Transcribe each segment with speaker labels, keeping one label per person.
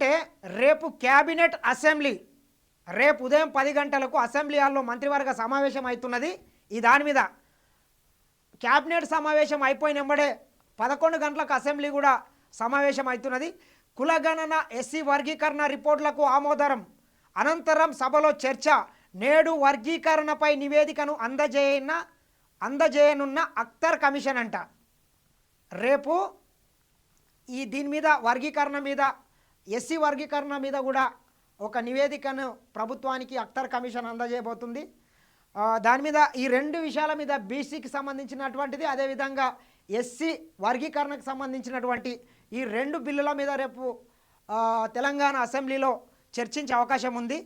Speaker 1: అదట్లుంటే రేపు cabinet assembly రేపు ఉదయం పది గంటలకు అసెంబ్లీ హాల్లో మంత్రివర్గ సమావేశం అవుతున్నది. ఈ దాని మీద క్యాబినెట్ సమావేశం అయిపోయిన వెంబడే పదకొండు గంటలకు అసెంబ్లీ కూడా సమావేశం అవుతున్నది. కులగణన ఎస్సీ వర్గీకరణ రిపోర్టులకు ఆమోదరం. అనంతరం సభలో చర్చ. నేడు వర్గీకరణపై నివేదికను అందజేయన అందజేయనున్న అఖ్తర్ కమిషన్ అంట. రేపు ఈ దీని మీద వర్గీకరణ మీద ఎస్సీ వర్గీకరణ మీద కూడా ఒక నివేదికను ప్రభుత్వానికి అఖ్తర్ కమిషన్ అందజేయబోతుంది. దాని మీద ఈ రెండు విషయాల మీద బీసీకి సంబంధించినటువంటిది అదేవిధంగా ఎస్సీ వర్గీకరణకు సంబంధించినటువంటి ఈ రెండు బిల్లుల మీద రేపు తెలంగాణ అసెంబ్లీలో చర్చించే అవకాశం ఉంది.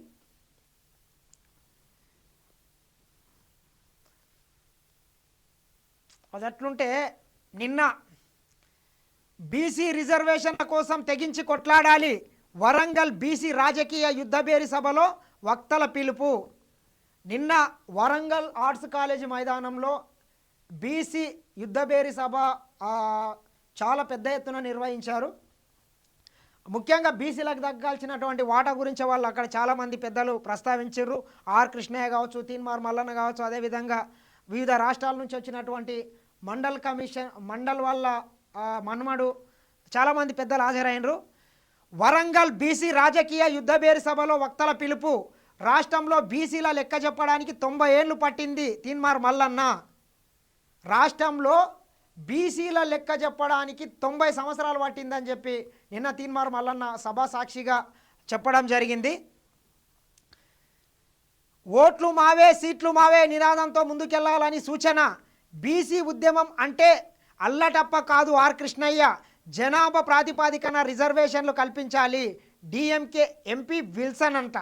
Speaker 1: అది అట్లుంటే నిన్న బీసీ రిజర్వేషన్ల కోసం తెగించి కొట్లాడాలి. వరంగల్ బీసీ రాజకీయ యుద్ధబేరి సభలో వక్తల పిలుపు. నిన్న వరంగల్ ఆర్ట్స్ కాలేజీ మైదానంలో బీసీ యుద్ధబేరి సభ చాలా పెద్ద ఎత్తున నిర్వహించారు. ముఖ్యంగా బీసీలకు దక్కాల్సినటువంటి వాటా గురించి వాళ్ళు అక్కడ చాలామంది పెద్దలు ప్రస్తావించారు. ఆర్ కృష్ణయ్య కావచ్చు తీన్మార్ మల్లన్న కావచ్చు అదేవిధంగా వివిధ రాష్ట్రాల నుంచి వచ్చినటువంటి మండల్ కమిషన్ మండల్ వాళ్ళ మన్మడు చాలామంది పెద్దలు హాజరైనరు వరంగల్ బీసీ రాజకీయ యుద్ధబేరి సభలో వక్తల పిలుపు. రాష్ట్రంలో బీసీల లెక్క చెప్పడానికి తొంభై ఏళ్ళు పట్టింది తీన్మార్ మల్లన్న. రాష్ట్రంలో బీసీల లెక్క చెప్పడానికి తొంభై సంవత్సరాలు పట్టిందని చెప్పి నిన్న తీన్మార్ మల్లన్న సభా సాక్షిగా చెప్పడం జరిగింది. ఓట్లు మావే సీట్లు మావే నినాదంతో ముందుకెళ్ళాలని సూచన. బీసీ ఉద్యమం అంటే అల్లటప్ప కాదు ఆర్ కృష్ణయ్య. జనాభా ప్రాతిపాదికన రిజర్వేషన్లు కల్పించాలి. డిఎంకే ఎంపీ విల్సన్ అంట.